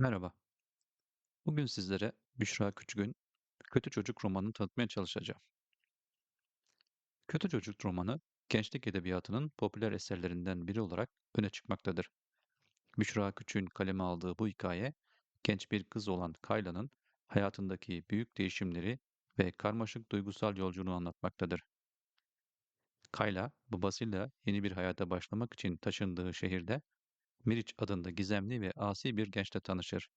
Merhaba. Bugün sizlere Büşra Küçük'ün Kötü Çocuk romanını tanıtmaya çalışacağım. Kötü Çocuk romanı, gençlik edebiyatının popüler eserlerinden biri olarak öne çıkmaktadır. Büşra Küçük'ün kaleme aldığı bu hikaye, genç bir kız olan Kayla'nın hayatındaki büyük değişimleri ve karmaşık duygusal yolculuğunu anlatmaktadır. Kayla, babasıyla yeni bir hayata başlamak için taşındığı şehirde Miriç adında gizemli ve asi bir gençle tanışır.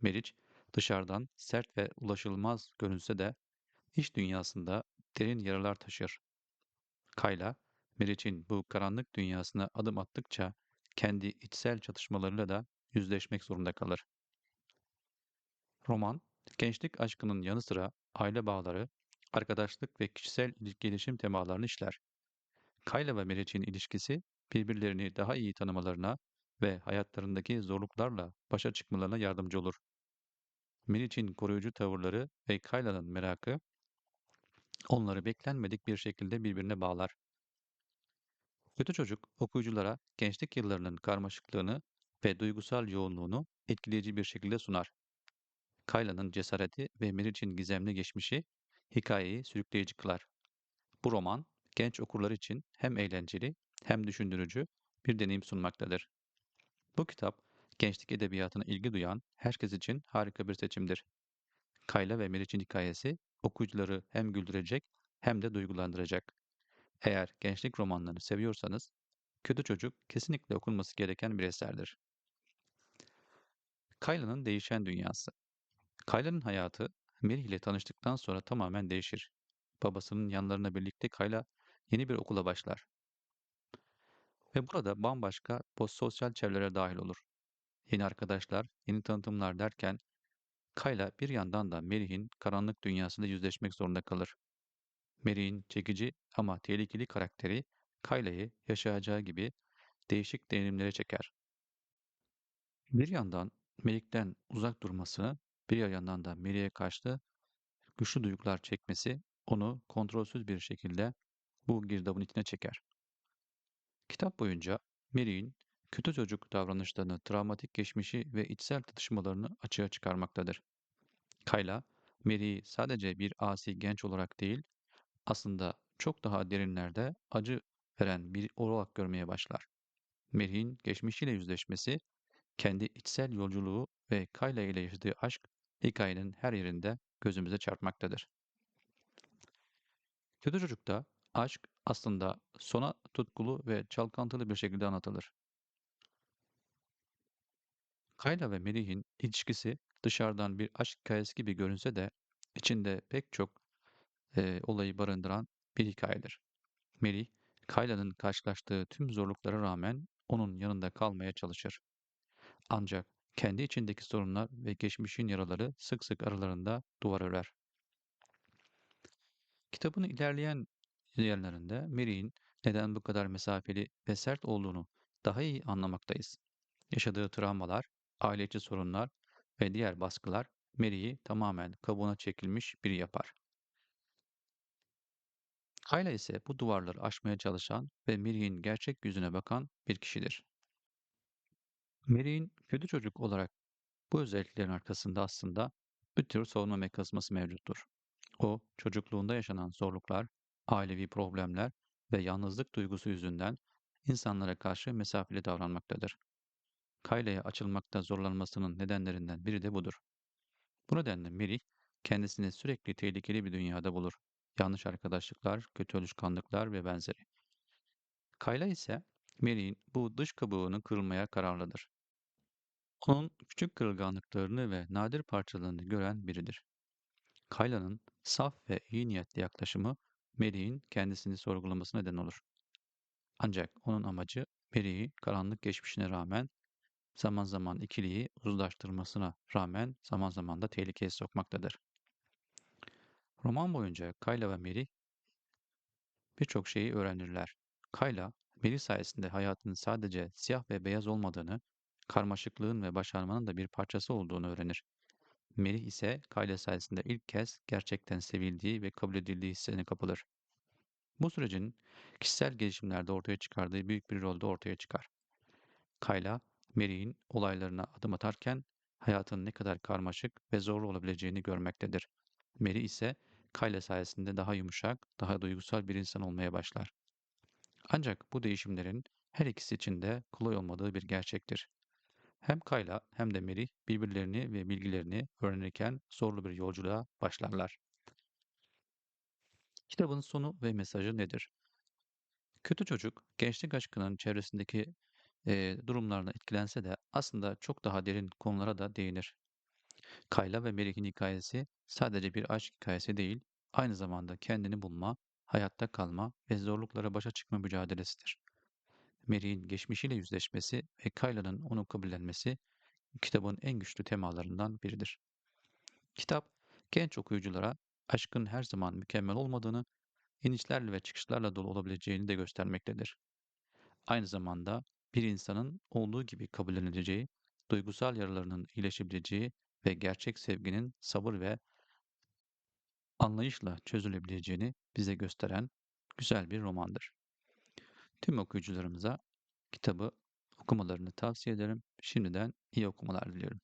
Meriç, dışarıdan sert ve ulaşılmaz görünse de iç dünyasında derin yaralar taşır. Kayla, Meriç'in bu karanlık dünyasına adım attıkça kendi içsel çatışmalarıyla da yüzleşmek zorunda kalır. Roman, gençlik aşkının yanı sıra aile bağları, arkadaşlık ve kişisel gelişim temalarını işler. Kayla ve Meriç'in ilişkisi birbirlerini daha iyi tanımalarına ve hayatlarındaki zorluklarla başa çıkmalarına yardımcı olur. Meriç'in koruyucu tavırları ve Kayla'nın merakı onları beklenmedik bir şekilde birbirine bağlar. Kötü Çocuk okuyuculara gençlik yıllarının karmaşıklığını ve duygusal yoğunluğunu etkileyici bir şekilde sunar. Kayla'nın cesareti ve Meriç'in gizemli geçmişi hikayeyi sürükleyici kılar. Bu roman genç okurlar için hem eğlenceli hem düşündürücü bir deneyim sunmaktadır. Bu kitap gençlik edebiyatına ilgi duyan herkes için harika bir seçimdir. Kayla ve Meriç'in hikayesi okuyucuları hem güldürecek hem de duygulandıracak. Eğer gençlik romanlarını seviyorsanız, Kötü Çocuk kesinlikle okunması gereken bir eserdir. Kayla'nın değişen dünyası. Kayla'nın hayatı Meri ile tanıştıktan sonra tamamen değişir. Babasının yanlarına birlikte Kayla yeni bir okula başlar. Ve burada bambaşka sosyal çevrelere dahil olur. Yeni arkadaşlar, yeni tanıtımlar derken Kayla bir yandan da Merih'in karanlık dünyasında yüzleşmek zorunda kalır. Merih'in çekici ama tehlikeli karakteri Kayla'yı yaşayacağı gibi değişik deneyimlere çeker. Bir yandan Melik'ten uzak durması, bir yandan da Merih'e karşı güçlü duygular çekmesi onu kontrolsüz bir şekilde bu girdabın içine çeker. Kitap boyunca Merih'in kötü çocuk davranışlarını, travmatik geçmişi ve içsel çatışmalarını açığa çıkarmaktadır. Kayla, Mary'i sadece bir asi genç olarak değil, aslında çok daha derinlerde acı veren bir olarak görmeye başlar. Mary'in geçmişiyle yüzleşmesi, kendi içsel yolculuğu ve Kayla ile yaşadığı aşk hikayenin her yerinde gözümüze çarpmaktadır. Kötü Çocuk'ta aşk aslında sona tutkulu ve çalkantılı bir şekilde anlatılır. Kayla ve Melih'in ilişkisi dışarıdan bir aşk hikayesi gibi görünse de içinde pek çok e, olayı barındıran bir hikayedir. Melih, Kayla'nın karşılaştığı tüm zorluklara rağmen onun yanında kalmaya çalışır. Ancak kendi içindeki sorunlar ve geçmişin yaraları sık sık aralarında duvar örer. Kitabın ilerleyen yerlerinde Mary'in neden bu kadar mesafeli ve sert olduğunu daha iyi anlamaktayız. Yaşadığı travmalar, aile içi sorunlar ve diğer baskılar Mary'i tamamen kabuğuna çekilmiş biri yapar. Kayla ise bu duvarları aşmaya çalışan ve Mary'in gerçek yüzüne bakan bir kişidir. Mary'in kötü çocuk olarak bu özelliklerin arkasında aslında bir tür savunma mekanizması mevcuttur. O, çocukluğunda yaşanan zorluklar, ailevi problemler ve yalnızlık duygusu yüzünden insanlara karşı mesafeli davranmaktadır. Kayla'ya açılmakta zorlanmasının nedenlerinden biri de budur. Bu nedenle Merih kendisini sürekli tehlikeli bir dünyada bulur. Yanlış arkadaşlıklar, kötü alışkanlıklar ve benzeri. Kayla ise Merih'in bu dış kabuğunu kırılmaya kararlıdır. Onun küçük kırılganlıklarını ve nadir parçalarını gören biridir. Kayla'nın saf ve iyi niyetli yaklaşımı Merih'in kendisini sorgulaması neden olur. Ancak onun amacı Merih'i karanlık geçmişine rağmen zaman zaman ikiliyi uzlaştırmasına rağmen zaman zaman da tehlikeye sokmaktadır. Roman boyunca Kayla ve Merih birçok şeyi öğrenirler. Kayla, Merih sayesinde hayatının sadece siyah ve beyaz olmadığını, karmaşıklığın ve başarmanın da bir parçası olduğunu öğrenir. Merih ise Kayla sayesinde ilk kez gerçekten sevildiği ve kabul edildiği hissine kapılır. Bu sürecin kişisel gelişimlerde ortaya çıkardığı büyük bir rolde ortaya çıkar. Kayla, Mary'in olaylarına adım atarken hayatın ne kadar karmaşık ve zorlu olabileceğini görmektedir. Mary ise Kayla sayesinde daha yumuşak, daha duygusal bir insan olmaya başlar. Ancak bu değişimlerin her ikisi için de kolay olmadığı bir gerçektir. Hem Kayla hem de Mary birbirlerini ve bilgilerini öğrenirken zorlu bir yolculuğa başlarlar. Kitabın sonu ve mesajı nedir? Kötü çocuk, gençlik aşkının çevresindeki eee durumlardan etkilense de aslında çok daha derin konulara da değinir. Kayla ve Mary'nin hikayesi sadece bir aşk hikayesi değil, aynı zamanda kendini bulma, hayatta kalma ve zorluklara başa çıkma mücadelesidir. Mary'nin geçmişiyle yüzleşmesi ve Kayla'nın onu kabullenmesi kitabın en güçlü temalarından biridir. Kitap, genç okuyuculara aşkın her zaman mükemmel olmadığını, inişlerle ve çıkışlarla dolu olabileceğini de göstermektedir. Aynı zamanda bir insanın olduğu gibi kabullenileceği, duygusal yaralarının iyileşebileceği ve gerçek sevginin sabır ve anlayışla çözülebileceğini bize gösteren güzel bir romandır. Tüm okuyucularımıza kitabı okumalarını tavsiye ederim. Şimdiden iyi okumalar diliyorum.